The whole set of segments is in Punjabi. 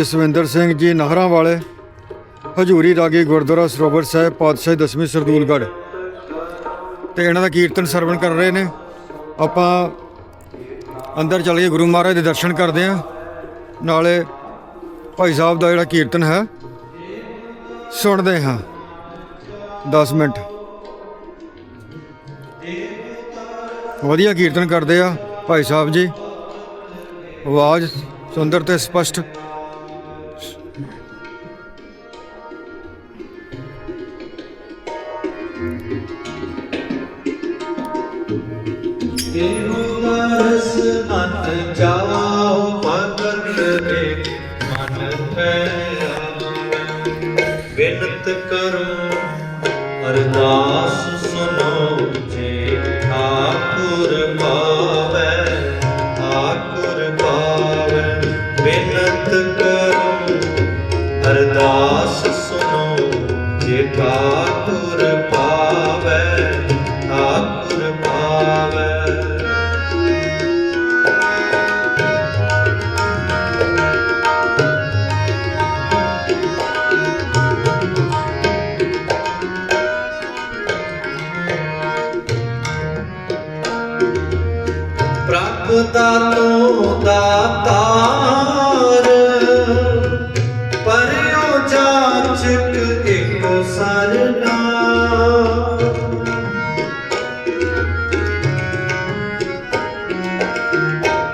ਜਸਵਿੰਦਰ ਸਿੰਘ ਜੀ ਨਹਿਰਾਂ ਵਾਲੇ ਹਜੂਰੀ ਰਾਗੀ ਗੁਰਦੁਆਰਾ ਸਰੋਵਰ ਸਾਹਿਬ, ਪਾਤਸ਼ਾਹ ਦਸਵੀਂ ਸਰਦੂਲਗੜ੍ਹ। ਤੇ ਇਹਨਾਂ ਦਾ ਕੀਰਤਨ ਸਰਵਣ ਕਰ ਰਹੇ ਨੇ। ਆਪਾਂ ਅੰਦਰ ਚੱਲ ਕੇ ਗੁਰੂ ਮਹਾਰਾਜ ਦੇ ਦਰਸ਼ਨ ਕਰਦੇ ਹਾਂ। ਨਾਲੇ ਭਾਈ ਸਾਹਿਬ ਦਾ ਜਿਹੜਾ ਕੀਰਤਨ ਹੈ, ਸੁਣਦੇ ਹਾਂ। 10 ਮਿੰਟ। ਵਧੀਆ ਕੀਰਤਨ ਕਰਦੇ ਆ ਭਾਈ ਸਾਹਿਬ ਜੀ। ਆਵਾਜ਼ ਸੁੰਦਰ ਤੇ ਸਪਸ਼ਟ। ਤਿਰੁਦਰਸ ਮਨ ਜਾਓ ਭਗਤ ਪ੍ਰਭ ਦਾਤੋ ਦਾਤਾਰ ਪਰਿਓ ਜਾਚਕ ਇੱਕ ਸਰਨਾ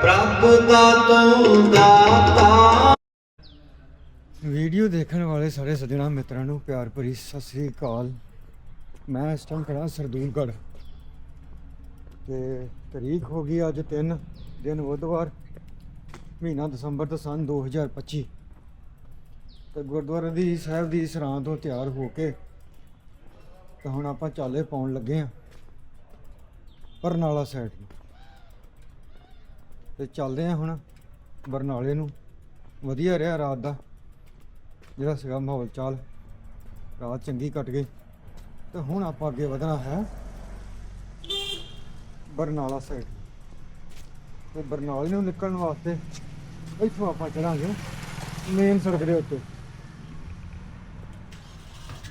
ਪ੍ਰਭ ਦਾਤੋ ਦਾਤਾ ਵੀਡੀਓ ਦੇਖਣ ਵਾਲੇ ਸਾਰੇ ਸੱਜਣਾ ਮਿੱਤਰਾਂ ਨੂੰ ਪਿਆਰ ਭਰੀ ਸਤਿ ਸ੍ਰੀ ਅਕਾਲ। ਮੈਂ ਇਸ ਟਾਈਮ ਖੜਾ ਸਰਦੂਲਗੜ੍ਹ। ਤੇ ਤਰੀਕ ਹੋ ਗਈ ਅੱਜ 3 ਦਿਨ ਬੁੱਧਵਾਰ, ਮਹੀਨਾ ਦਸੰਬਰ ਤੋਂ ਸੰਨ 2025 ਤੇ ਗੁਰਦੁਆਰੇ ਦੀ ਸਾਹਿਬ ਦੀ ਸਰਾਂ ਤੋਂ ਤਿਆਰ ਹੋ ਕੇ ਤਾਂ ਹੁਣ ਆਪਾਂ ਚਾਲੇ ਪਾਉਣ ਲੱਗੇ ਆ ਬਰਨਾਲਾ ਸਾਈਡ ਨੂੰ। ਤੇ ਚੱਲਦੇ ਆ ਹੁਣ ਬਰਨਾਲੇ ਨੂੰ। ਵਧੀਆ ਰਿਹਾ ਰਾਤ ਦਾ, ਜਿਹੜਾ ਸੀਗਾ ਮਾਹੌਲ ਚਾਲ, ਰਾਤ ਚੰਗੀ ਕੱਟ ਗਈ। ਤੇ ਹੁਣ ਆਪਾਂ ਅੱਗੇ ਵਧਣਾ ਹੈ ਬਰਨਾਲਾ ਸਾਈਡ ਤੇ ਬਰਨਾਲੇ ਨੂੰ ਨਿਕਲਣ ਵਾਸਤੇ ਇੱਥੋਂ ਆਪਾਂ ਚੜਾਂਗੇ ਮੇਨ ਸੜਕ ਦੇ ਉੱਤੇ।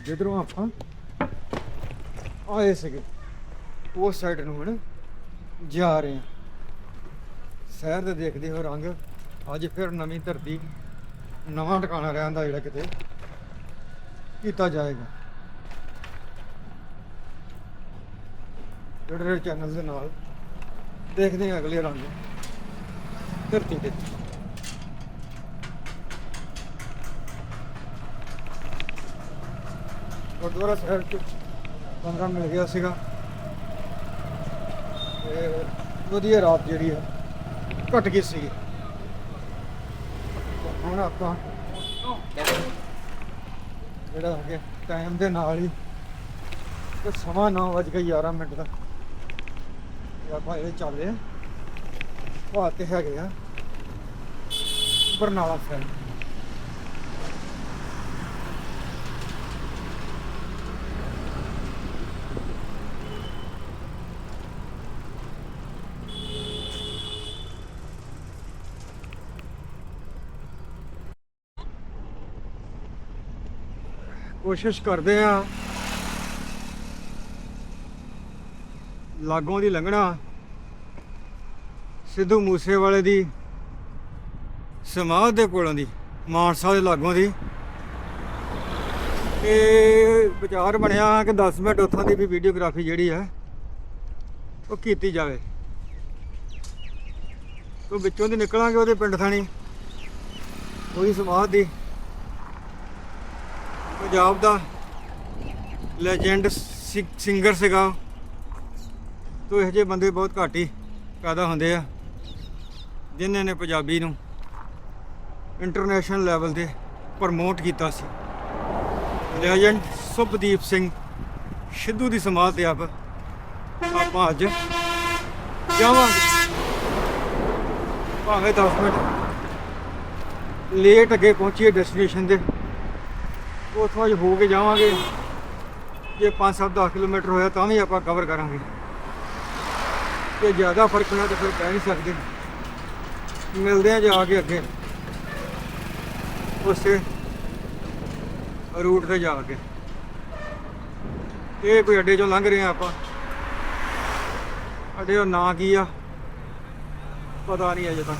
ਜਿੱਧਰੋਂ ਆਪਾਂ ਆਏ ਸੀਗੇ, ਉਸ ਸਾਈਡ ਨੂੰ ਹੁਣ ਜਾ ਰਹੇ ਹਾਂ। ਸ਼ਹਿਰ ਦੇ ਦੇਖਦੇ ਹੋ ਰੰਗ, ਅੱਜ ਫਿਰ ਨਵੀਂ ਧਰਤੀ, ਨਵਾਂ ਟਿਕਾਣਾ ਰਹਿਣ ਦਾ ਜਿਹੜਾ ਕਿਤੇ ਕੀਤਾ ਜਾਏਗਾ। ਜਿਹੜੇ ਚੈਨਲ ਦੇ ਨਾਲ ਦੇਖਦੇ ਹਾਂ ਅਗਲੇ ਰੰਗ ਧਰਤੀ ਤੇ। ਗੁਰਦੁਆਰਾ ਸਾਹਿਬ ਚ ਕਮਰਾ ਮਿਲ ਗਿਆ ਸੀਗਾ। ਤੇ ਵਧੀਆ ਰਾਤ ਜਿਹੜੀ ਹੈ ਘਟ ਗਈ ਸੀਗੀ। ਹੁਣ ਆਪਾਂ ਜਿਹੜਾ ਹੈਗਾ ਟਾਈਮ ਦੇ ਨਾਲ ਹੀ ਤੇ ਸਮਾਂ 9 ਵਜ ਕੇ 11 ਮਿੰਟ ਦਾ। ਤੇ ਆਪਾਂ ਇਹ ਚੱਲਦੇ ਆ ਉਹ ਤੇ ਹੈਗੇ ਆ ਬਰਨਾਲਾ ਸਾਹਿਬ ਕੋਸ਼ਿਸ਼ ਕਰਦੇ ਆ ਲਾਗੋਂ ਦੀ ਲੰਘਣਾ। ਸਿੱਧੂ ਮੂਸੇਵਾਲੇ ਦੀ, ਸਮਾਧ ਦੇ ਕੋਲੋਂ ਦੀ, ਮਾਨਸਾ ਦੇ ਲਾਗੋਂ ਦੀ। ਤੇ ਵਿਚਾਰ ਬਣਿਆ ਕਿ 10 ਮਿੰਟ ਉੱਥੋਂ ਦੀ ਵੀ ਵੀਡੀਓਗ੍ਰਾਫੀ ਜਿਹੜੀ ਹੈ, ਉਹ ਕੀਤੀ ਜਾਵੇ। ਤੋਂ ਵਿੱਚੋਂ ਦੀ ਨਿਕਲਾਂਗੇ ਉਹਦੇ ਪਿੰਡ ਥਾਣੀ, ਉਹਦੀ ਸਮਾਧ ਦੀ। ਪੰਜਾਬ ਦਾ ਲੈਜੈਂਡ ਸਿੰਗਰ ਸੀਗਾ। ਤੋ ਇਹੋ ਜਿਹੇ ਬੰਦੇ ਬਹੁਤ ਘੱਟ ਹੀ ਪੈਦਾ ਹੁੰਦੇ ਆ, ਜਿਨ੍ਹਾਂ ਨੇ ਪੰਜਾਬੀ ਨੂੰ ਇੰਟਰਨੈਸ਼ਨਲ ਲੈਵਲ ਤੇ ਪ੍ਰਮੋਟ ਕੀਤਾ ਸੀ। ਲੈਜੈਂਡ ਸੁਭਦੀਪ ਸਿੰਘ ਸਿੱਧੂ ਦੀ ਸਮਾਧ ਤੇ ਆਪ ਆਪਾਂ ਅੱਜ ਜਾਵਾਂਗੇ। ਭਾਵੇਂ 10 ਮਿੰਟ ਲੇਟ ਅੱਗੇ ਪਹੁੰਚੀਏ ਡੈਸਟੀਨੇਸ਼ਨ ਤੇ, ਉੱਥੋਂ ਅੱਜ ਹੋ ਕੇ ਜਾਵਾਂਗੇ। ਜੇ 5-7 10 ਕਿਲੋਮੀਟਰ ਹੋਇਆ ਤਾਂ ਵੀ ਆਪਾਂ ਕਵਰ ਕਰਾਂਗੇ। ਤੇ ਜ਼ਿਆਦਾ ਫ਼ਰਕ ਨਾ ਤਾਂ ਫਿਰ ਕਹਿ ਨਹੀਂ ਸਕਦੇ। ਮਿਲਦੇ ਆ ਜਾ ਕੇ ਅੱਗੇ। ਉਸੇ ਰੂਟ ਤੇ ਜਾ ਕੇ। ਇਹ ਕੋਈ ਅੱਡੇ ਚੋਂ ਲੰਘ ਰਹੇ ਆ ਆਪਾਂ। ਅੱਡੇ ਦਾ ਨਾਂ ਕੀ ਆ? ਪਤਾ ਨਹੀਂ ਅਜੇ ਤੱਕ।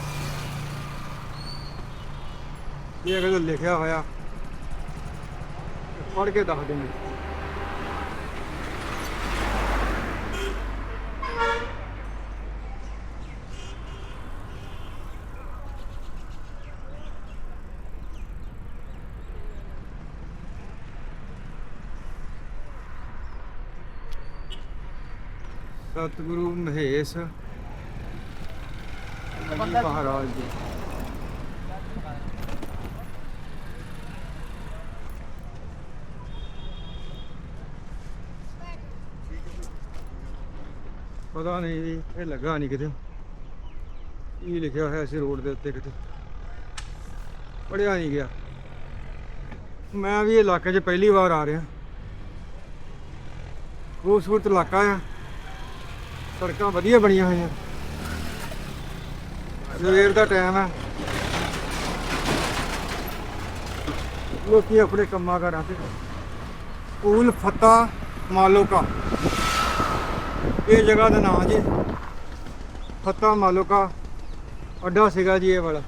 ਇਹ ਅਗਰ ਲਿਖਿਆ ਹੋਇਆ, ਪੜ੍ਹ ਕੇ ਦੱਸ ਦਿੰਦੇ। ਸਤਿਗੁਰੂ ਮਹੇਸ਼। ਮਹਾਰਾਜ ਜੀ। ਪਤਾ ਨਹੀਂ ਜੀ, ਇਹ ਲੱਗਾ ਨਹੀਂ ਕਿਤੇ। ਕੀ ਲਿਖਿਆ ਹੋਇਆ ਸੀ ਰੋਡ ਦੇ ਉੱਤੇ ਕਿਤੇ। ਪੜਿਆ ਨਹੀਂ ਗਿਆ। ਮੈਂ ਵੀ ਇਲਾਕੇ 'ਚ ਪਹਿਲੀ ਵਾਰ ਆ ਰਿਹਾ। ਖੂਬਸੂਰਤ ਇਲਾਕਾ ਆ। ਸੜਕਾਂ ਵਧੀਆ ਬਣੀਆਂ ਹੋਈਆਂ। ਸਵੇਰ ਦਾ ਟਾਈਮ ਹੈ ਲੋਕੀ ਆਪਣੇ ਕੰਮਾਂ ਕਾਰਾਂ ਤੇ ਸਕੂਲ, ਫਤਾ ਮਾਲੋਕਾ ਇਹ ਜਗ੍ਹਾ ਦਾ ਨਾਮ ਜੀ। ਫਤਾ ਮਾਲੋਕਾ ਅੱਡਾ ਸੀਗਾ ਜੀ ਇਹ ਵਾਲਾ।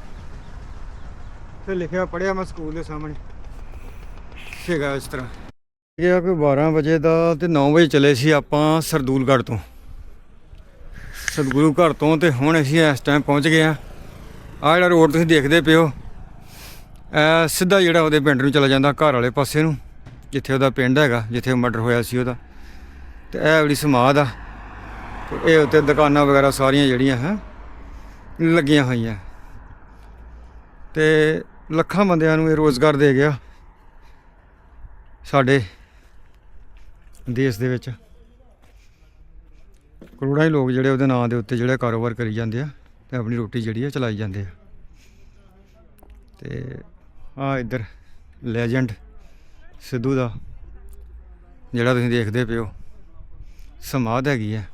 ਤੇ ਲਿਖਿਆ ਪੜਿਆ ਮੈਂ ਸਕੂਲ ਦੇ ਸਾਹਮਣੇ। ਸੀਗਾ ਇਸ ਤਰ੍ਹਾਂ। ਇਹ ਆ ਕੋਈ 12 ਵਜੇ ਦਾ ਤੇ 9 ਵਜੇ ਚਲੇ ਸੀ ਆਪਾਂ ਸਰਦੂਲਗੜ੍ਹ ਤੋਂ। ਸਤਿਗੁਰੂ ਘਰ ਤੋਂ ਤੇ ਹੁਣ ਅਸੀਂ ਇਸ ਟਾਈਮ ਪਹੁੰਚ ਗਏ ਆ ਆ ਜਿਹੜਾ ਰੋਡ ਤੁਸੀਂ ਦੇਖਦੇ ਪਿਓ ਇਹ ਸਿੱਧਾ ਜਿਹੜਾ ਉਹਦੇ ਪਿੰਡ ਨੂੰ ਚਲਾ ਜਾਂਦਾ ਘਰ ਵਾਲੇ ਪਾਸੇ ਨੂੰ, ਜਿੱਥੇ ਉਹਦਾ ਪਿੰਡ ਹੈਗਾ, ਜਿੱਥੇ ਮਰਡਰ ਹੋਇਆ ਸੀ ਉਹਦਾ। ਤੇ ਇਹ ਵਾਲੀ ਸਮਾਧ ਆ ਤੇ ਇਹ ਉੱਤੇ ਦੁਕਾਨਾਂ ਵਗੈਰਾ ਸਾਰੀਆਂ ਜਿਹੜੀਆਂ ਹੈ, ਲੱਗੀਆਂ ਹੋਈਆਂ। ਤੇ ਲੱਖਾਂ ਬੰਦਿਆਂ ਨੂੰ ਇਹ ਰੋਜ਼ਗਾਰ ਦੇ ਗਿਆ ਸਾਡੇ ਦੇਸ਼ ਦੇ ਵਿੱਚ। ਕਰੋੜਾਂ ਹੀ ਲੋਕ ਜਿਹੜੇ ਉਹਦੇ ਨਾਂ ਦੇ ਉੱਤੇ ਜਿਹੜੇ ਕਾਰੋਬਾਰ ਕਰੀ ਜਾਂਦੇ ਆ ਤੇ ਆਪਣੀ ਰੋਟੀ ਜਿਹੜੀ ਆ ਚਲਾਈ ਜਾਂਦੇ ਆ। ਤੇ ਆ ਇੱਧਰ ਲੈਜੈਂਡ ਸਿੱਧੂ ਦਾ, ਜਿਹੜਾ ਤੁਸੀਂ ਦੇਖਦੇ ਪਿਓ ਸਮਾਧ ਹੈਗੀ ਹੈ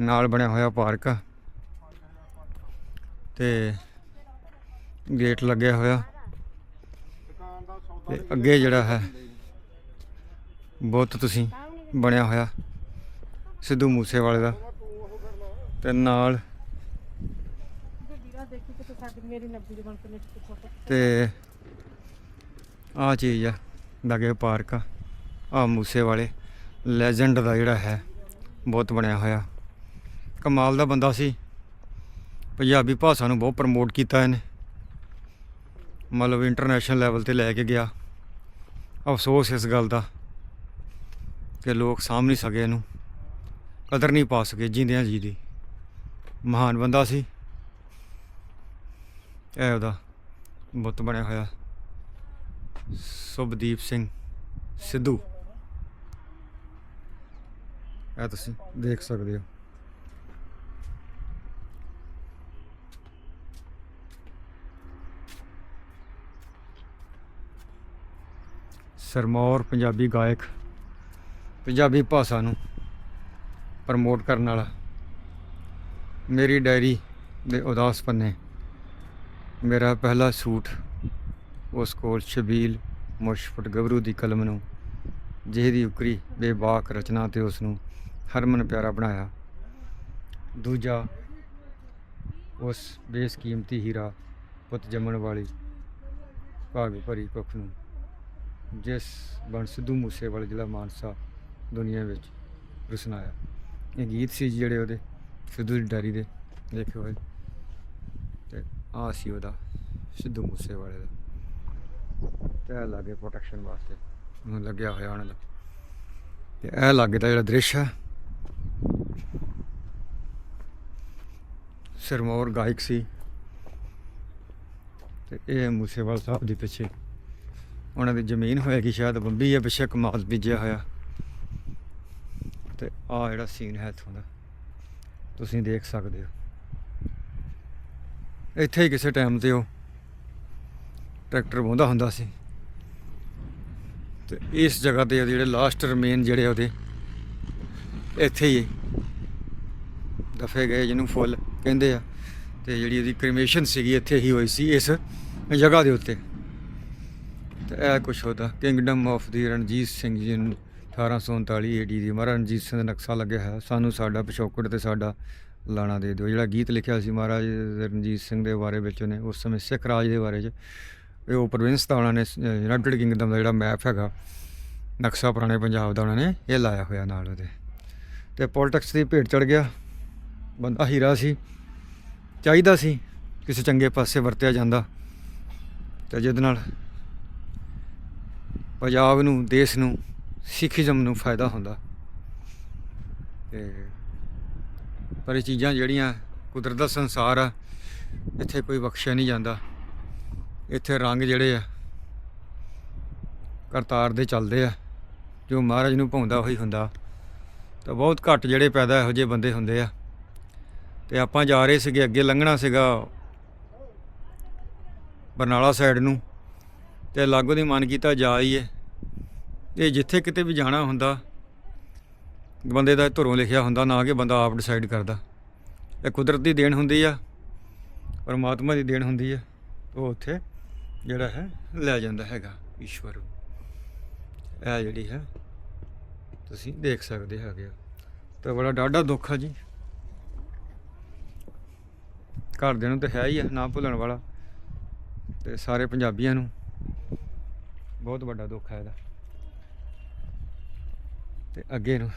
ਨਾਲ ਬਣਿਆ ਹੋਇਆ ਪਾਰਕ ਆ। ਤੇ ਗੇਟ ਲੱਗਿਆ ਹੋਇਆ। ਤੇ ਅੱਗੇ ਜਿਹੜਾ ਹੈ ਬਹੁਤ ਤੁਸੀਂ ਬਣਿਆ ਹੋਇਆ। ਸਿੱਧੂ ਮੂਸੇਵਾਲੇ ਦਾ ਤੇ ਨਾਲ ਵੀਰਾ ਦੇਖੀ ਤੇ ਆ ਚੀਜ਼ ਆ, ਲਾਗੇ ਪਾਰਕ ਆ ਆ ਮੂਸੇਵਾਲੇ ਲੈਜੈਂਡ ਦਾ ਜਿਹੜਾ ਹੈ, ਬਹੁਤ ਬਣਿਆ ਹੋਇਆ। ਕਮਾਲ ਦਾ ਬੰਦਾ ਸੀ। ਪੰਜਾਬੀ ਭਾਸ਼ਾ ਨੂੰ ਬਹੁਤ ਪ੍ਰਮੋਟ ਕੀਤਾ ਇਹਨੇ। ਮਤਲਬ ਇੰਟਰਨੈਸ਼ਨਲ ਲੈਵਲ ਤੇ ਲੈ ਕੇ ਗਿਆ। ਅਫਸੋਸ ਇਸ ਗੱਲ ਦਾ ਕਿ ਲੋਕ ਸਾਂਭ ਨਹੀਂ ਸਕੇ ਇਹਨੂੰ। ਕਦਰ ਨਹੀਂ ਪਾ ਸਕੇ ਜਿੰਦਿਆਂ ਜੀ ਦੀ। ਮਹਾਨ ਬੰਦਾ ਸੀ। ਇਹ ਉਹਦਾ ਬੁੱਤ ਬਣਿਆ ਹੋਇਆ। ਸੁਭਦੀਪ ਸਿੰਘ ਸਿੱਧੂ। ਇਹ ਤੁਸੀਂ ਦੇਖ ਸਕਦੇ ਹੋ। ਸਰਮੌਰ ਪੰਜਾਬੀ ਗਾਇਕ, ਪੰਜਾਬੀ ਭਾਸ਼ਾ ਨੂੰ ਪ੍ਰਮੋਟ ਕਰਨ ਵਾਲਾ। ਮੇਰੀ ਡਾਇਰੀ ਦੇ ਉਦਾਸ ਪੰਨੇ। ਮੇਰਾ ਪਹਿਲਾ ਸੂਟ ਉਸ ਕੋਲ ਸ਼ਬੀਲ ਮੁਸ਼ਫਟ ਗਬਰੂ ਦੀ ਕਲਮ ਨੂੰ, ਜਿਹਦੀ ਉਕਰੀ ਬੇਬਾਕ ਰਚਨਾ ਤੇ ਉਸ ਨੂੰ ਹਰਮਨ ਪਿਆਰਾ ਬਣਾਇਆ। ਦੂਜਾ ਉਸ ਬੇਸਕੀਮਤੀ ਹੀਰਾ ਪੁੱਤ ਜੰਮਣ ਵਾਲੀ ਭਾਗ ਭਰੀ ਕੁੱਖ ਨੂੰ, ਜਿਸ ਬਣ ਸਿੱਧੂ ਮੂਸੇਵਾਲੇ ਜ਼ਿਲ੍ਹਾ ਮਾਨਸਾ ਦੁਨੀਆ ਵਿੱਚ ਰਸਨਾਇਆ। ਇਹ ਗੀਤ ਸੀ ਜਿਹੜੇ ਉਹਦੇ, ਸਿੱਧੂ ਦੀ ਡਾਇਰੀ ਦੇ ਲਿਖੇ ਹੋਏ ਤੇ ਆ ਸੀ ਉਹਦਾ, ਸਿੱਧੂ ਮੂਸੇਵਾਲੇ ਦਾ। ਤੇ ਇਹ ਲਾਗੇ ਪ੍ਰੋਟੈਕਸ਼ਨ ਵਾਸਤੇ, ਉਹਨੂੰ ਲੱਗਿਆ ਹੋਇਆ ਉਹਨਾਂ ਦਾ। ਤੇ ਇਹ ਲਾਗੇ ਦਾ ਜਿਹੜਾ ਦ੍ਰਿਸ਼ ਹੈ। ਸਿਰਮੌਰ ਗਾਇਕ ਸੀ। ਤੇ ਇਹ ਮੂਸੇਵਾਲ ਸਾਹਿਬ ਦੇ ਪਿੱਛੇ, ਉਹਨਾਂ ਦੀ ਜ਼ਮੀਨ ਹੋਏਗੀ ਸ਼ਾਇਦ ਬੰਬੀ ਹੈ ਪਿੱਛੇ ਕਮਾਲ ਬੀਜਿਆ ਹੋਇਆ। ਤੇ ਆ ਜਿਹੜਾ ਸੀਨ ਹੈ ਇੱਥੋਂ ਦਾ, ਤੁਸੀਂ ਦੇਖ ਸਕਦੇ ਹੋ। ਇੱਥੇ ਹੀ ਕਿਸੇ ਟਾਈਮ ਤੇ ਉਹ ਟਰੈਕਟਰ ਵਾਹੁੰਦਾ ਹੁੰਦਾ ਸੀ। ਤੇ ਇਸ ਜਗ੍ਹਾ ਤੇ ਉਹਦੇ ਜਿਹੜੇ ਲਾਸਟ ਰਮੇਨ ਜਿਹੜੇ ਉਹਦੇ, ਇੱਥੇ ਹੀ ਦਫੇ ਗਏ ਜਿਹਨੂੰ ਫੁੱਲ ਕਹਿੰਦੇ ਆ। ਤੇ ਜਿਹੜੀ ਉਹਦੀ ਕ੍ਰੀਮੇਸ਼ਨ ਸੀਗੀ ਇੱਥੇ ਹੀ ਹੋਈ ਸੀ ਇਸ ਜਗ੍ਹਾ ਦੇ ਉੱਤੇ। ਤੇ ਇਹ ਕੁਛ ਉਹਦਾ ਕਿੰਗਡਮ ਆਫ ਦੀ ਰਣਜੀਤ ਸਿੰਘ ਜੀ ਨੂੰ 1839 ਏਡੀ ਦੀ ਮਹਾਰਾਜਾ ਰਣਜੀਤ ਸਿੰਘ ਦਾ ਨਕਸ਼ਾ ਲੱਗਿਆ ਹੈ ਸਾਨੂੰ ਸਾਡਾ ਪਿਛੋਕੜ ਤੇ ਸਾਡਾ ਲਾਣਾ ਦੇ ਦਿਓ। ਜਿਹੜਾ ਗੀਤ ਲਿਖਿਆ ਸੀ ਮਹਾਰਾਜ ਰਣਜੀਤ ਸਿੰਘ ਦੇ ਬਾਰੇ ਵਿੱਚ ਉਹਨੇ, ਉਸ ਸਮੇਂ ਸਿੱਖ ਰਾਜ ਦੇ ਬਾਰੇ 'ਚ, ਇਹ ਉਹ ਪ੍ਰੋਵਿੰਸ ਦਾ ਉਹਨਾਂ ਨੇ ਯੂਨਾਈਟਿਡ ਕਿੰਗਡਮ ਦਾ ਜਿਹੜਾ ਮੈਪ ਹੈਗਾ, ਨਕਸ਼ਾ ਪੁਰਾਣੇ ਪੰਜਾਬ ਦਾ ਉਹਨਾਂ ਨੇ ਇਹ ਲਾਇਆ ਹੋਇਆ ਨਾਲ ਉਹਦੇ। ਤੇ ਪੋਲਿਟਿਕਸ ਦੀ ਭੇਟ ਚੜ ਗਿਆ। ਬੰਦਾ ਹੀਰਾ ਸੀ, ਚਾਹੀਦਾ ਸੀ ਕਿਸੇ ਚੰਗੇ ਪਾਸੇ ਵਰਤਿਆ ਜਾਂਦਾ। ਤੇ ਜਿਹਦੇ ਨਾਲ ਪੰਜਾਬ ਨੂੰ, ਦੇਸ਼ ਨੂੰ ਸਿੱਖੀਜ਼ਮ ਨੂੰ ਫਾਇਦਾ ਹੁੰਦਾ। ਤੇ ਪਰ ਇਹ ਚੀਜ਼ਾਂ ਜਿਹੜੀਆਂ ਕੁਦਰਤ ਦਾ ਸੰਸਾਰ ਆ, ਇੱਥੇ ਕੋਈ ਬਖਸ਼ਿਆ ਨਹੀਂ ਜਾਂਦਾ। ਇੱਥੇ ਰੰਗ ਜਿਹੜੇ ਆ, ਕਰਤਾਰ ਦੇ ਚੱਲਦੇ ਆ। ਜੋ ਮਹਾਰਾਜ ਨੂੰ ਭਾਉਂਦਾ ਉਹੀ ਹੁੰਦਾ, ਤਾਂ ਬਹੁਤ ਘੱਟ ਜਿਹੜੇ ਪੈਦਾ ਇਹੋ ਜਿਹੇ ਬੰਦੇ ਹੁੰਦੇ ਆ। ਤੇ ਆਪਾਂ ਜਾ ਰਹੇ ਸੀਗੇ, ਅੱਗੇ ਲੰਘਣਾ ਸੀਗਾ ਬਰਨਾਲਾ ਸਾਈਡ ਨੂੰ, ਤੇ ਲਾਗੋ ਦੀ ਮਨ ਕੀਤਾ ਜਾ ਹੀ ਹੈ ਤੇ ਜਿੱਥੇ ਕਿਤੇ ਵੀ ਜਾਣਾ ਹੁੰਦਾ, ਬੰਦੇ ਦਾ ਧੁਰੋਂ ਲਿਖਿਆ ਹੁੰਦਾ ਨਾ ਕਿ ਬੰਦਾ ਆਪ ਡਿਸਾਈਡ ਕਰਦਾ। ਇਹ ਕੁਦਰਤ ਦੀ ਦੇਣ ਹੁੰਦੀ ਆ, ਪਰਮਾਤਮਾ ਦੀ ਦੇਣ ਹੁੰਦੀ ਆ। ਉਹ ਉੱਥੇ ਜਿਹੜਾ ਹੈ, ਲੈ ਜਾਂਦਾ ਹੈਗਾ ਈਸ਼ਵਰ। ਇਹ ਜਿਹੜੀ ਹੈ, ਤੁਸੀਂ ਦੇਖ ਸਕਦੇ ਹੈਗੇ ਆ ਤੇ ਬੜਾ ਡਾਢਾ ਦੁੱਖ ਆ ਜੀ। ਘਰਦਿਆਂ ਨੂੰ ਤਾਂ ਹੈ ਹੀ ਆ, ਨਾ ਭੁੱਲਣ ਵਾਲਾ। ਤੇ ਸਾਰੇ ਪੰਜਾਬੀਆਂ ਨੂੰ ਬਹੁਤ ਵੱਡਾ ਦੁੱਖ ਹੈ ਇਹਦਾ। ਤੇ ਅੱਗੇ ਨੂੰ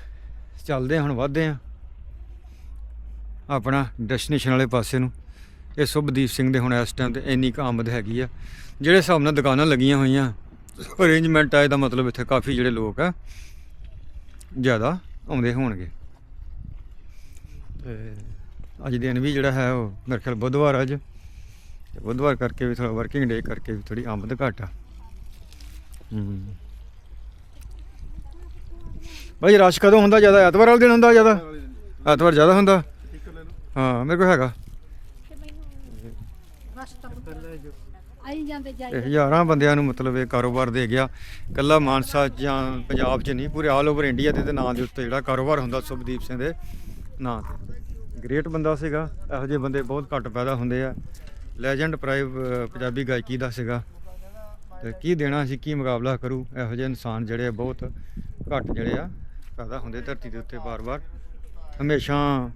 ਚੱਲਦੇ ਹਾਂ, ਹੁਣ ਵੱਧਦੇ ਆ ਆਪਣਾ ਡੈਸਟੀਨੇਸ਼ਨ ਵਾਲੇ ਪਾਸੇ ਨੂੰ। ਇਹ ਸੁਭਦੀਪ ਸਿੰਘ ਦੇ ਹੁਣ ਇਸ ਟਾਈਮ ਤੇ ਇੰਨੀ ਕੁ ਆਮਦ ਹੈਗੀ ਆ। ਜਿਹੜੇ ਹਿਸਾਬ ਨਾਲ ਦੁਕਾਨਾਂ ਲੱਗੀਆਂ ਹੋਈਆਂ ਅਰੇਂਜਮੈਂਟ ਆ ਇਹਦਾ ਮਤਲਬ ਇੱਥੇ ਕਾਫੀ ਜਿਹੜੇ ਲੋਕ ਆ ਜ਼ਿਆਦਾ ਆਉਂਦੇ ਹੋਣਗੇ। ਤੇ ਅੱਜ ਦਿਨ ਵੀ ਜਿਹੜਾ ਹੈ ਉਹ ਮੇਰੇ ਖਿਆਲ ਬੁੱਧਵਾਰ ਆ ਅੱਜ। ਤੇ ਬੁੱਧਵਾਰ ਕਰਕੇ ਵੀ ਥੋੜਾ ਵਰਕਿੰਗ ਡੇ ਕਰਕੇ ਵੀ ਥੋੜੀ ਆਮਦ ਘੱਟ ਆ। ਹੂੰ। ਭਾਈ ਰਸ਼ ਕਦੋਂ ਹੁੰਦਾ ਜ਼ਿਆਦਾ? ਐਤਵਾਰ ਵਾਲੇ ਦਿਨ ਹੁੰਦਾ ਜ਼ਿਆਦਾ? ਐਤਵਾਰ ਜ਼ਿਆਦਾ ਹੁੰਦਾ? ਹਾਂ ਮੇਰੇ ਕੋਲ ਹੈਗਾ। ਆਈ ਜਾਂਦੇ ਜਾਈ ਹਜ਼ਾਰਾਂ ਬੰਦਿਆਂ ਨੂੰ ਮਤਲਬ ਇਹ ਕਾਰੋਬਾਰ ਦੇ ਗਿਆ। ਕੱਲਾ ਮਾਨਸਾ ਜਾਂ ਪੰਜਾਬ 'ਚ ਨਹੀਂ ਪੂਰੇ ਆਲ ਓਵਰ ਇੰਡੀਆ ਦੇ ਤੇ ਨਾਂ ਦੇ ਉੱਤੇ ਜਿਹੜਾ ਕਾਰੋਬਾਰ ਹੁੰਦਾ ਸੁਭਦੀਪ ਸਿੰਘ ਦੇ ਨਾਂ ਤੇ। ਗ੍ਰੇਟ ਬੰਦਾ ਸੀਗਾ ਇਹੋ ਜਿਹੇ ਬੰਦੇ ਬਹੁਤ ਘੱਟ ਪੈਦਾ ਹੁੰਦੇ ਆ। ਲੈਜੈਂਡ ਪ੍ਰਾਈਵ ਪੰਜਾਬੀ ਗਾਇਕੀ ਦਾ ਸੀਗਾ। ਤੇ ਕੀ ਦੇਣਾ ਸੀ ਕੀ ਮੁਕਾਬਲਾ ਕਰੂ? ਇਹੋ ਜਿਹੇ ਇਨਸਾਨ ਜਿਹੜੇ ਬਹੁਤ ਘੱਟ ਜਿਹੜੇ ਆ ਪੈਦਾ ਹੁੰਦੇ ਧਰਤੀ ਦੇ ਉੱਤੇ ਵਾਰ-ਵਾਰ। ਹਮੇਸ਼ਾ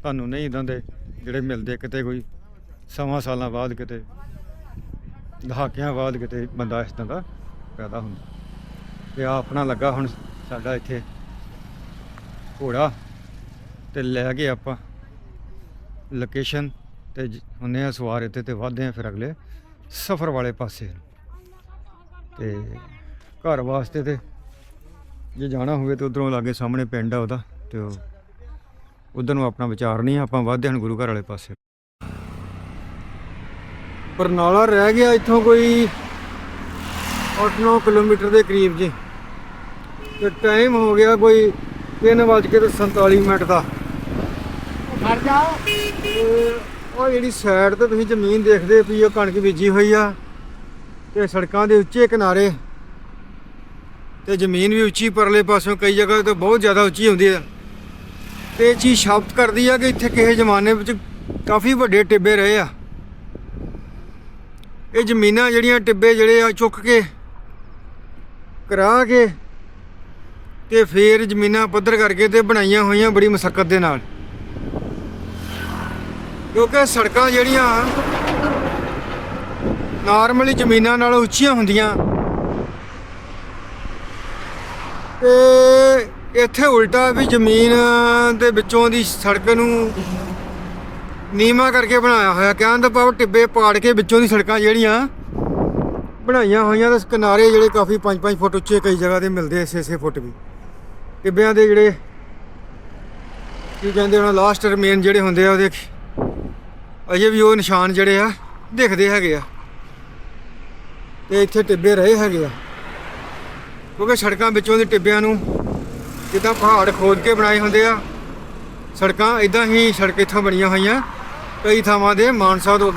ਤੁਹਾਨੂੰ ਨਹੀਂ ਇਦਾਂ ਦੇ ਜਿਹੜੇ ਮਿਲਦੇ ਕਿਤੇ ਕੋਈ ਸਵਾ ਸਾਲਾਂ ਬਾਅਦ ਕਿਤੇ, ਦਹਾਕਿਆਂ ਬਾਅਦ ਕਿਤੇ ਬੰਦਾ ਇਸ ਤਰ੍ਹਾਂ ਦਾ ਪੈਦਾ ਹੁੰਦਾ। ਤੇ ਆ ਆਪਣਾ ਲੱਗਾ ਹੁਣ ਸਾਡਾ ਇੱਥੇ ਘੋੜਾ ਤੇ ਲੈ ਕੇ ਆਪਾਂ। ਲੋਕੇਸ਼ਨ ਤੇ ਜ- ਹੁੰਨੇ ਆ ਸਵਾਰ ਇੱਥੇ ਤੇ ਵਧਦੇ ਆ ਫਿਰ ਅਗਲੇ ਸਫ਼ਰ ਵਾਲੇ ਪਾਸੇ ਨੂੰ। ਤੇ ਘਰ ਵਾਸਤੇ ਤੇ ਜੇ ਜਾਣਾ ਹੋਵੇ ਤੇ ਉਧਰੋਂ ਲਾਗੇ ਸਾਹਮਣੇ ਪਿੰਡ ਆ ਉਹਦਾ ਤੇ ਉਹ ਉਧਰ ਨੂੰ ਆਪਣਾ ਵਿਚਾਰ ਨਹੀਂ ਆਪਾਂ ਵਧਦੇ ਹਨ ਗੁਰੂ ਘਰ ਵਾਲੇ ਪਾਸੇ। ਬਰਨਾਲਾ ਰਹਿ ਗਿਆ ਇੱਥੋਂ ਕੋਈ 8-9 ਕਿਲੋਮੀਟਰ ਦੇ ਕਰੀਬ ਜੀ। ਤੇ ਟਾਈਮ ਹੋ ਗਿਆ ਕੋਈ 3:47 ਮਿੰਟ ਦਾ। ਜਾਓ। ਉਹ ਜਿਹੜੀ ਸਾਈਡ ਤੇ ਤੁਸੀਂ ਜ਼ਮੀਨ ਦੇਖਦੇ ਵੀ ਉਹ ਕਣਕ ਬੀਜੀ ਹੋਈ ਆ ਤੇ ਸੜਕਾਂ ਦੇ ਉੱਚੇ ਕਿਨਾਰੇ ਤੇ ਜ਼ਮੀਨ ਵੀ ਉੱਚੀ, ਪਰਲੇ ਪਾਸਿਓਂ ਕਈ ਜਗ੍ਹਾ ਤੇ ਬਹੁਤ ਜ਼ਿਆਦਾ ਉੱਚੀ ਹੁੰਦੀ ਹੈ। ਤੇ ਇਹ ਚੀਜ਼ ਸਾਬਤ ਕਰਦੀ ਆ ਕਿ ਇੱਥੇ ਕਿਸੇ ਜ਼ਮਾਨੇ ਵਿੱਚ ਕਾਫੀ ਵੱਡੇ ਟਿੱਬੇ ਰਹੇ ਆ। ਇਹ ਜ਼ਮੀਨਾਂ ਜਿਹੜੀਆਂ ਟਿੱਬੇ ਜਿਹੜੇ ਆ ਚੁੱਕ ਕੇ, ਕਰਾ ਕੇ ਤੇ ਫੇਰ ਜ਼ਮੀਨਾਂ ਪੱਧਰ ਕਰਕੇ ਤੇ ਬਣਾਈਆਂ ਹੋਈਆਂ ਬੜੀ ਮੁਸ਼ਕਲ ਦੇ ਨਾਲ। ਕਿਉਂਕਿ ਸੜਕਾਂ ਜਿਹੜੀਆਂ ਨਾਰਮਲੀ ਜ਼ਮੀਨਾਂ ਨਾਲੋਂ ਉੱਚੀਆਂ ਹੁੰਦੀਆਂ। ਤੇ ਇੱਥੇ ਉਲਟਾ ਵੀ ਜ਼ਮੀਨ ਦੇ ਵਿੱਚੋਂ ਦੀ ਸੜਕ ਨੂੰ ਨੀਮਾ ਕਰਕੇ ਬਣਾਇਆ ਹੋਇਆ। ਕਹਿਣ ਦਾ ਭਾਵ ਟਿੱਬੇ ਪਾੜ ਕੇ ਵਿੱਚੋਂ ਦੀ ਸੜਕਾਂ ਜਿਹੜੀਆਂ ਬਣਾਈਆਂ ਹੋਈਆਂ ਤੇ ਕਿਨਾਰੇ ਜਿਹੜੇ ਕਾਫੀ 5-5 ਫੁੱਟ ਉੱਚੇ ਕਈ ਜਗ੍ਹਾ ਤੇ ਮਿਲਦੇ 6-6 ਫੁੱਟ ਵੀ। ਟਿੱਬਿਆਂ ਦੇ ਜਿਹੜੇ ਕੀ ਕਹਿੰਦੇ ਉਹਨਾਂ ਲਾਸਟ ਰਮੇਨ ਜਿਹੜੇ ਹੁੰਦੇ ਆ ਉਹਦੇ ਅਜੇ ਵੀ ਉਹ ਨਿਸ਼ਾਨ ਜਿਹੜੇ ਆ, ਦਿਖਦੇ ਹੈਗੇ ਆ। ਤੇ ਇੱਥੇ ਟਿੱਬੇ ਰਹੇ ਹੈਗੇ ਆ। ਕਿਉਂਕਿ ਸੜਕਾਂ ਵਿੱਚੋਂ ਦੇ ਟਿੱਬਿਆਂ ਨੂੰ ਜਿੱਦਾਂ ਪਹਾੜ ਖੋਦ ਕੇ ਬਣਾਏ ਹੁੰਦੇ ਆ, ਸੜਕਾਂ ਇਦਾਂ ਹੀ ਸੜਕ ਇੱਥੋਂ ਬਣੀਆਂ ਹੋਈਆਂ, ਕਈ ਥਾਵਾਂ ਦੇ ਮਾਨਸਾ ਤੋਂ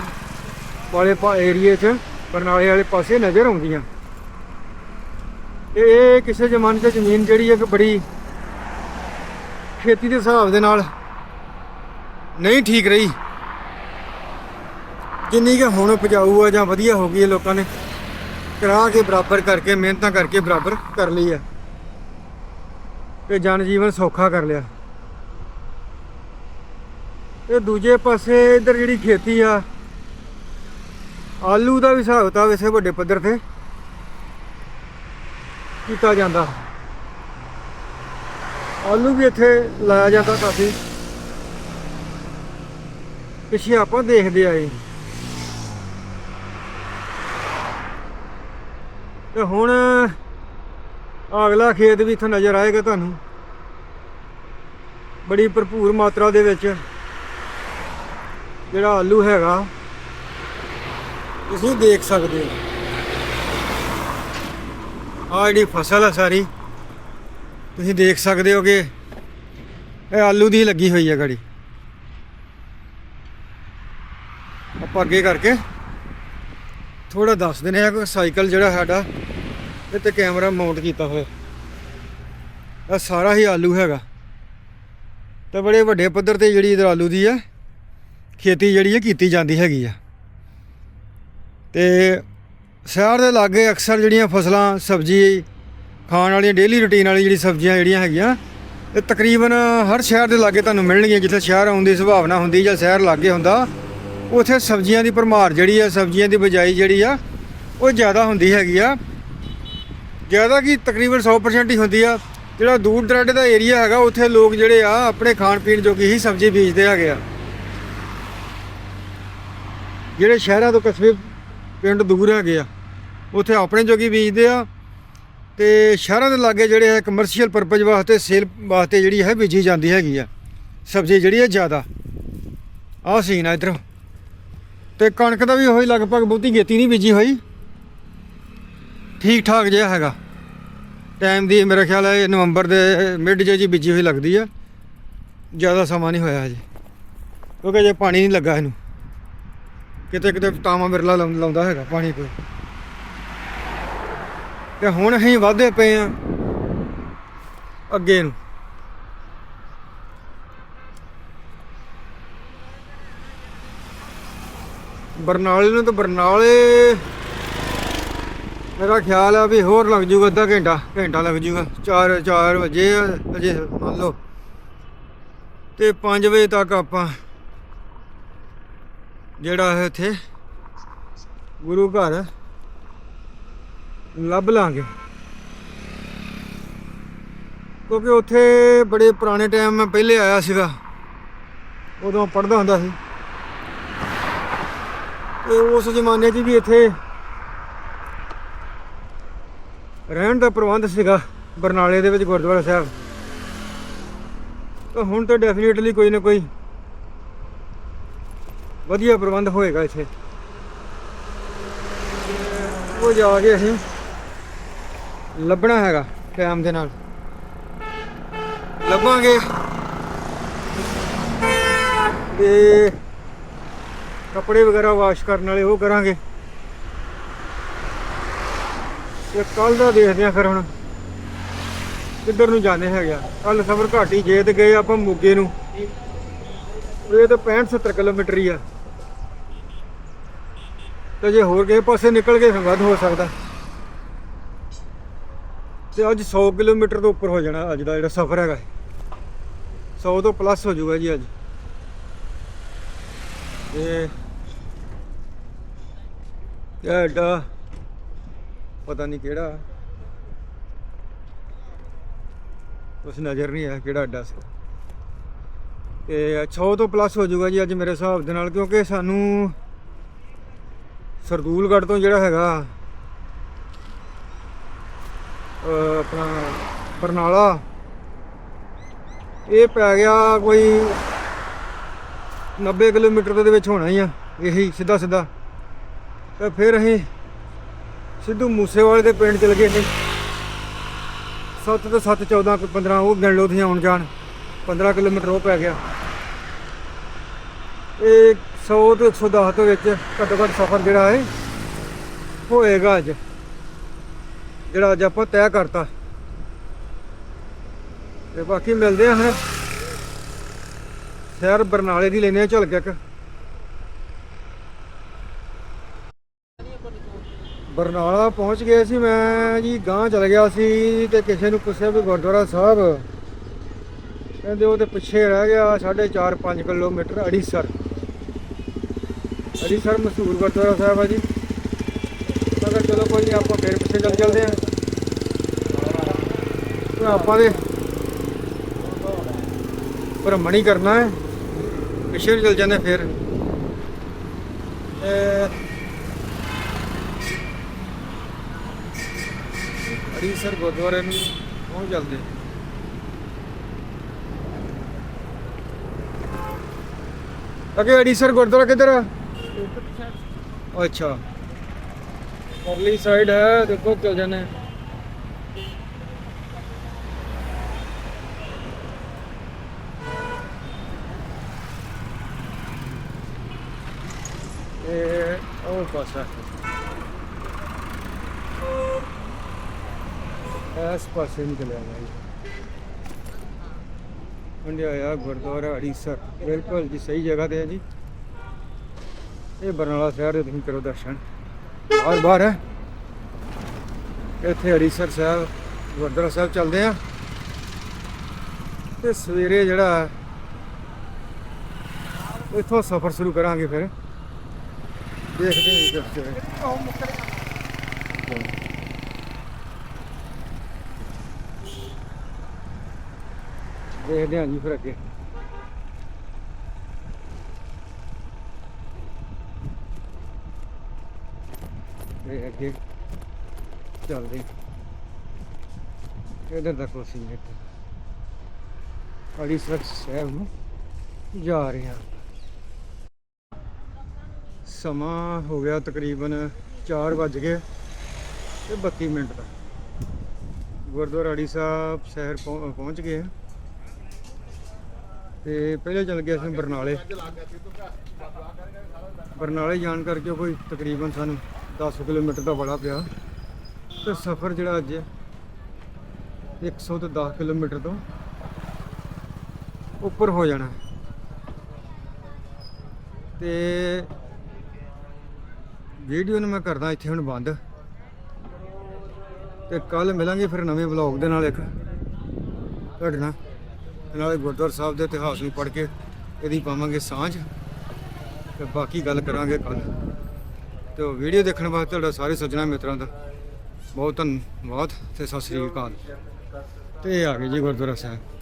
ਵਾਲੇ ਪਾ ਏਰੀਏ 'ਚ ਬਰਨਾਲੇ ਵਾਲੇ ਪਾਸੇ ਨਜ਼ਰ ਆਉਂਦੀਆਂ। ਤੇ ਇਹ ਕਿਸੇ ਜ਼ਮਾਨੇ 'ਚ ਜ਼ਮੀਨ ਜਿਹੜੀ ਹੈ ਬੜੀ ਖੇਤੀ ਦੇ ਹਿਸਾਬ ਦੇ ਨਾਲ ਨਹੀਂ ਠੀਕ ਰਹੀ। ਜਿੰਨੀ ਕਿ ਹੁਣ ਉਪਜਾਊ ਆ ਜਾਂ ਵਧੀਆ ਹੋ ਗਈ ਹੈ ਲੋਕਾਂ ਨੇ ਕਰਾ ਕੇ ਬਰਾਬਰ ਕਰਕੇ, ਮਿਹਨਤਾਂ ਕਰਕੇ ਬਰਾਬਰ ਕਰ ਲਈ ਆ। ਤੇ ਜਨ ਜੀਵਨ ਸੌਖਾ ਕਰ ਲਿਆ। ਤੇ ਦੂਜੇ ਪਾਸੇ ਇਧਰ ਜਿਹੜੀ ਖੇਤੀ ਆ, ਆਲੂ ਦਾ ਵੀ ਹਿਸਾਬ ਕਿਤਾਬ ਵੈਸੇ ਵੱਡੇ ਪੱਧਰ ਤੇ ਕੀਤਾ ਜਾਂਦਾ। ਆਲੂ ਵੀ ਇੱਥੇ ਲਾਇਆ ਜਾਂਦਾ ਕਾਫੀ। ਪਿੱਛੇ ਆਪਾਂ ਦੇਖਦੇ ਆਏ। ਤੇ ਹੁਣ ਅਗਲਾ ਖੇਤ ਵੀ ਇੱਥੇ ਨਜ਼ਰ ਆਏਗਾ ਤੁਹਾਨੂੰ। ਬੜੀ ਭਰਪੂਰ ਮਾਤਰਾ ਦੇ ਵਿੱਚ ਜਿਹੜਾ ਆਲੂ ਹੈਗਾ, ਤੁਸੀਂ ਦੇਖ ਸਕਦੇ ਹੋ। ਆ ਜਿਹੜੀ ਫਸਲ ਹੈ ਸਾਰੀ, ਤੁਸੀਂ ਦੇਖ ਸਕਦੇ ਹੋ ਕਿ ਇਹ ਆਲੂ ਦੀ ਲੱਗੀ ਹੋਈ ਹੈ ਗੜੀ। ਆਪਾਂ ਅੱਗੇ ਕਰਕੇ ਥੋੜਾ ਦੱਸ ਦਿੰਦੇ ਆ ਕਿ ਸਾਈਕਲ ਜਿਹੜਾ ਸਾਡਾ ਇਹ ਤੇ ਕੈਮਰਾ ਮਾਊਂਟ ਕੀਤਾ ਹੋਇਆ। ਇਹ ਸਾਰਾ ਹੀ ਆਲੂ ਹੈਗਾ। ਤਾਂ ਬੜੇ ਵੱਡੇ ਪੱਧਰ ਤੇ ਜਿਹੜੀ ਇਧਰ ਆਲੂ ਦੀ ਹੈ ਖੇਤੀ ਜਿਹੜੀ ਹੈ ਕੀਤੀ ਜਾਂਦੀ ਹੈਗੀ ਆ। ਤੇ ਸ਼ਹਿਰ ਦੇ ਲਾਗੇ ਅਕਸਰ ਜਿਹੜੀਆਂ ਫਸਲਾਂ, ਸਬਜ਼ੀ, ਖਾਣ ਵਾਲੀਆਂ ਡੇਲੀ ਰੁਟੀਨ ਵਾਲੀ ਜਿਹੜੀ ਸਬਜ਼ੀਆਂ ਜਿਹੜੀਆਂ ਹੈਗੀਆਂ, ਇਹ ਤਕਰੀਬਨ ਹਰ ਸ਼ਹਿਰ ਦੇ ਲਾਗੇ ਤੁਹਾਨੂੰ ਮਿਲਣਗੀਆਂ, ਜਿੱਥੇ ਸ਼ਹਿਰ ਆਉਣ ਦੀ ਸੰਭਾਵਨਾ ਹੁੰਦੀ ਜਾਂ ਸ਼ਹਿਰ ਲਾਗੇ ਹੁੰਦਾ। ਉਥੇ ਸਬਜ਼ੀਆਂ ਦੀ ਭਰਮਾਰ ਜਿਹੜੀ ਆ, ਸਬਜ਼ੀਆਂ ਦੀ ਬਜਾਈ ਜਿਹੜੀ ਆ, ਉਹ ਜ਼ਿਆਦਾ ਹੁੰਦੀ ਹੈਗੀ ਆ। ਜ਼ਿਆਦਾ ਕੀ ਤਕਰੀਬਨ 100% ਹੀ ਹੁੰਦੀ ਆ। ਜਿਹੜਾ ਦੂਰ ਦਰਾਡੇ ਦਾ ਏਰੀਆ ਹੈਗਾ, ਉੱਥੇ ਲੋਕ ਜਿਹੜੇ ਆ, ਆਪਣੇ ਖਾਣ ਪੀਣ ਜੋਗੀ ਹੀ ਸਬਜ਼ੀ ਬੀਜਦੇ ਹੈਗੇ ਆ। ਜਿਹੜੇ ਸ਼ਹਿਰਾਂ ਤੋਂ ਕਸਬੇ ਪਿੰਡ ਦੂਰ ਹੈਗੇ ਆ, ਉੱਥੇ ਆਪਣੇ ਜੋਗੀ ਬੀਜਦੇ ਆ। ਤੇ ਸ਼ਹਿਰਾਂ ਦੇ ਲਾਗੇ ਜਿਹੜੇ ਹੈ ਕਮਰਸ਼ੀਅਲ ਪਰਪਸ ਵਾਸਤੇ ਸੇਲ ਵਾਸਤੇ ਜਿਹੜੀ ਹੈ, ਬੀਜੀ ਜਾਂਦੀ ਹੈਗੀ ਆ। ਸਬਜ਼ੀ ਜਿਹੜੀ ਹੈ ਜ਼ਿਆਦਾ। ਆਹ ਸੀਨ ਆ ਇੱਧਰ। ਤੇ ਕਣਕ ਦਾ ਵੀ ਉਹੀ ਲਗਭਗ ਬਹੁਤੀ ਗੇਤੀ ਨਹੀਂ ਬੀਜੀ ਹੋਈ। ਠੀਕ ਠਾਕ ਜਿਹਾ ਹੈਗਾ। ਟਾਈਮ ਦੀ ਮੇਰਾ ਖਿਆਲ ਹੈ ਨਵੰਬਰ ਦੇ ਮਿਡ ਜਿਹੀ ਜੀ ਬੀਜੀ ਹੋਈ ਲੱਗਦੀ ਆ। ਜ਼ਿਆਦਾ ਸਮਾਂ ਨਹੀਂ ਹੋਇਆ ਹਜੇ। ਕਿਉਂਕਿ ਜੇ ਪਾਣੀ ਨਹੀਂ ਲੱਗਾ ਇਹਨੂੰ। ਕਿਤੇ ਕਿਤੇ ਤਾਮਾ ਬਿਰਲਾ ਲਾਉਂ- ਲਾਉਂਦਾ ਹੈਗਾ ਪਾਣੀ ਕੋਈ। ਤੇ ਹੁਣ ਅਸੀਂ ਵਾਧੇ ਪਏ ਆ ਅੱਗੇ ਨੂੰ। ਬਰਨਾਲੇ ਨੂੰ ਤਾਂ ਬਰਨਾਲੇ ਮੇਰਾ ਖਿਆਲ ਆ ਵੀ ਹੋਰ ਲੱਗ ਜੂਗਾ ਅੱਧਾ ਘੰਟਾ ਘੰਟਾ ਲੱਗ ਜੂਗਾ 4 4 ਵਜੇ ਅਜੇ ਮੰਨ ਲਓ। ਤੇ 5 ਵਜੇ ਤੱਕ ਆਪਾਂ ਜਿਹੜਾ ਹੈ ਇੱਥੇ ਗੁਰੂ ਘਰ ਲੱਭ ਲਾਂਗੇ। ਕਿਉਂਕਿ ਉੱਥੇ ਬੜੇ ਪੁਰਾਣੇ ਟਾਈਮ ਮੈਂ ਪਹਿਲੇ ਆਇਆ ਸੀਗਾ, ਉਦੋਂ ਪੜਦਾ ਹੁੰਦਾ ਸੀ। ਤੇ ਉਸ ਜ਼ਮਾਨੇ 'ਚ ਵੀ ਇੱਥੇ ਰਹਿਣ ਦਾ ਪ੍ਰਬੰਧ ਸੀਗਾ, ਬਰਨਾਲੇ ਦੇ ਵਿੱਚ ਗੁਰਦੁਆਰਾ ਸਾਹਿਬ। ਤਾਂ ਹੁਣ ਤਾਂ ਡੈਫੀਨੇਟਲੀ ਕੋਈ ਨਾ ਕੋਈ ਵਧੀਆ ਪ੍ਰਬੰਧ ਹੋਏਗਾ ਇੱਥੇ। ਉਹ ਜਾ ਕੇ ਅਸੀਂ ਲੱਭਣਾ ਹੈਗਾ ਟਾਈਮ ਦੇ ਨਾਲ। ਲੱਭਾਂਗੇ। ਤੇ ਕੱਪੜੇ ਵਗੈਰਾ ਵਾਸ਼ ਕਰਨ ਵਾਲੇ ਉਹ ਕਰਾਂਗੇ। ਤੇ ਕੱਲ ਦਾ ਦੇਖਦੇ ਆ ਫਿਰ ਹੁਣ ਕਿੱਧਰ ਨੂੰ ਜਾਣੇ ਹੈਗੇ ਆ। ਕੱਲ ਸਫਰ ਘੱਟ ਹੀ ਜੇ ਤੇ ਗਏ ਆਪਾਂ ਮੋਗੇ ਨੂੰ। ਇਹ ਤਾਂ 65 70 ਕਿਲੋਮੀਟਰ ਹੀ ਆ। ਤੇ ਜੇ ਹੋਰ ਕਿਸੇ ਪਾਸੇ ਨਿਕਲ ਗਏ ਫਿਰ ਵੱਧ ਹੋ ਸਕਦਾ। ਤੇ ਅੱਜ 100 ਕਿਲੋਮੀਟਰ ਤੋਂ ਉੱਪਰ ਹੋ ਜਾਣਾ ਅੱਜ ਦਾ ਜਿਹੜਾ ਸਫ਼ਰ ਹੈਗਾ। 100 ਤੋਂ ਪਲੱਸ ਹੋ ਜਾਊਗਾ ਜੀ ਅੱਜ। ਇਹ ਐਡਾ ਪਤਾ ਨਹੀਂ ਕਿਹੜਾ। ਕੁਛ ਨਜ਼ਰ ਨਹੀਂ ਆਇਆ ਕਿਹੜਾ ਅੱਡਾ ਸੀ। ਤੇ 100 ਤੋਂ ਪਲੱਸ ਹੋ ਜਾਊਗਾ ਜੀ ਅੱਜ ਮੇਰੇ ਹਿਸਾਬ ਦੇ ਨਾਲ, ਕਿਉਂਕਿ ਸਾਨੂੰ ਸਰਦੂਲਗੜ੍ਹ ਤੋਂ ਜਿਹੜਾ ਹੈਗਾ ਆਪਣਾ ਬਰਨਾਲਾ, ਇਹ ਪੈ ਗਿਆ ਕੋਈ 90 ਕਿਲੋਮੀਟਰ ਦੇ ਵਿੱਚ ਹੋਣਾ ਹੀ ਆ, ਇਹੀ ਸਿੱਧਾ ਸਿੱਧਾ। ਤਾਂ ਫਿਰ ਅਸੀਂ ਸਿੱਧੂ ਮੂਸੇਵਾਲੇ ਦੇ ਪਿੰਡ ਚਲੇ ਗਏ ਸੀ 7 ਤੋਂ 7 14 ਕੋਈ 15 ਉਹ ਗਿਣ ਲਓ ਤੁਸੀਂ ਆਉਣ ਜਾਣ 15 ਕਿਲੋਮੀਟਰ ਉਹ ਪੈ ਗਿਆ। ਇਹ 100 ਤੋਂ 110 ਤੋਂ ਵਿੱਚ ਘੱਟੋ ਘੱਟ ਸਫ਼ਰ ਜਿਹੜਾ ਹੈ ਹੋਏਗਾ ਅੱਜ, ਜਿਹੜਾ ਅੱਜ ਆਪਾਂ ਤੈਅ ਕਰਤਾ। ਤੇ ਬਾਕੀ ਮਿਲਦੇ ਆ ਹੁਣ ਸਰ ਬਰਨਾਲੇ ਦੀ ਲੈਨੇ ਆ ਝਲਕ ਇੱਕ। ਬਰਨਾਲਾ ਪਹੁੰਚ ਗਏ ਸੀ ਮੈਂ ਜੀ ਗਾਂ ਚਲ ਗਿਆ ਸੀ ਤੇ ਕਿਸੇ ਨੂੰ ਪੁੱਛਿਆ ਵੀ ਗੁਰਦੁਆਰਾ ਸਾਹਿਬ ਕਹਿੰਦੇ ਉਹ ਤੇ ਪਿੱਛੇ ਰਹਿ ਗਿਆ 4.5 5 ਕਿਲੋਮੀਟਰ ਅੜੀਸਰ। ਅੜੀਸਰ ਮਸ਼ਹੂਰ ਗੁਰਦੁਆਰਾ ਸਾਹਿਬ ਆ ਜੀ। ਮੈਂ ਚਲੋ ਕੋਈ ਨਹੀਂ ਆਪਾਂ ਫੇਰ ਪਿੱਛੇ ਚੱਲ ਚੱਲਦੇ ਆਂ। ਆਪਾਂ ਦੇ ਭ੍ਰਮਣ ਹੀ ਕਰਨਾ ਹੈ। ਪਿੱਛੇ ਨੂੰ ਚੱਲ ਜਾਂਦੇ ਫਿਰ। ਤੇ ਅੜੀਸਰ ਗੁਰਦੁਆਰੇ ਨੂੰ ਪਹੁੰਚ ਜਾਂਦੇ ਅਗੇ ਅੜੀਸਰ ਗੁਰਦੁਆਰਾ ਕਿੱਧਰ ਆ? ਅੱਛਾ। ਪਰਲੀ ਸਾਈਡ ਹੈ ਦੇਖੋ ਚੱਲ ਜਾਣੇ ਇਹ ਉਹ ਪਾਸਾ ਇਸ ਪਾਸੇ ਨਿਕਲਿਆ ਮੈਂ ਹੰਡਿਆਇਆ ਗੁਰਦੁਆਰਾ ਅੜੀਸਰ ਬਿਲਕੁਲ ਜੀ ਸਹੀ ਜਗ੍ਹਾ ਤੇ ਹੈ ਜੀ ਇਹ ਬਰਨਾਲਾ ਸ਼ਹਿਰ ਦੇ ਤੁਸੀਂ ਕਰੋ ਦਰਸ਼ਨ ਬਾਹਰ ਬਾਹਰ ਹੈ ਇੱਥੇ ਅੜੀਸਰ ਸਾਹਿਬ ਗੁਰਦੁਆਰਾ ਸਾਹਿਬ ਚੱਲਦੇ ਆ ਤੇ ਸਵੇਰੇ ਜਿਹੜਾ ਇਥੋਂ ਸਫ਼ਰ ਸ਼ੁਰੂ ਕਰਾਂਗੇ ਫਿਰ ਦੇਖਦੇ ਹਾਂ ਜੀ ਕਿੱਥੇ ਦੇਖਦੇ ਹਾਂ ਜੀ ਫਿਰ ਅੱਗੇ। ਤੇ ਅੱਗੇ ਚੱਲਦੇ। ਇਧਰ ਦਾ ਕੋਸੀ ਨੇ ਅੜੀਸਰ ਸਾਹਿਬ ਨੂੰ ਜਾ ਰਹੇ ਹਾਂ। ਸਮਾਂ ਹੋ ਗਿਆ ਤਕਰੀਬਨ 4 ਵੱਜ ਗਏ ਤੇ 32 ਮਿੰਟ ਦਾ। ਗੁਰਦੁਆਰਾ ਸਾਹਿਬ ਸ਼ਹਿਰ ਪਹੁੰ- ਪਹੁੰਚ ਗਏ ਹਾਂ ਤੇ ਪਹਿਲੇ ਚੱਲ ਗਏ ਅਸੀਂ ਬਰਨਾਲੇ। ਬਰਨਾਲੇ ਜਾਣ ਕਰਕੇ ਕੋਈ ਤਕਰੀਬਨ ਸਾਨੂੰ 10 ਕਿਲੋਮੀਟਰ ਦਾ ਬੜਾ ਪਿਆ। ਤੇ ਸਫ਼ਰ ਜਿਹੜਾ ਅੱਜ 110 ਕਿਲੋਮੀਟਰ ਤੋਂ ਉੱਪਰ ਹੋ ਜਾਣਾ। ਤੇ ਵੀਡੀਓ ਨੂੰ ਮੈਂ ਕਰਦਾ ਇੱਥੇ ਹੁਣ ਬੰਦ। ਤੇ ਕੱਲ ਮਿਲਾਂਗੇ ਫਿਰ ਨਵੇਂ ਵਲੌਗ ਦੇ ਨਾਲ ਇੱਕ। ਤੁਹਾਡੇ ਨਾਲ ਨਾਲੇ ਗੁਰਦੁਆਰਾ ਸਾਹਿਬ ਦੇ ਇਤਿਹਾਸ ਨੂੰ ਪੜ੍ਹ ਕੇ ਇਹਦੀ ਪਾਵਾਂਗੇ ਸਾਂਝ। ਤੇ ਬਾਕੀ ਗੱਲ ਕਰਾਂਗੇ ਕੱਲ ਤੇ ਵੀਡੀਓ ਦੇਖਣ ਵਾਸਤੇ ਤੁਹਾਡਾ ਸਾਰੇ ਸੱਜਣਾ ਮਿੱਤਰਾਂ ਦਾ ਬਹੁਤ ਧੰਨਵਾਦ ਤੇ ਸਤਿ ਸ੍ਰੀ ਅਕਾਲ। ਤੇ ਇਹ ਆ ਗਏ ਜੀ ਗੁਰਦੁਆਰਾ ਸਾਹਿਬ।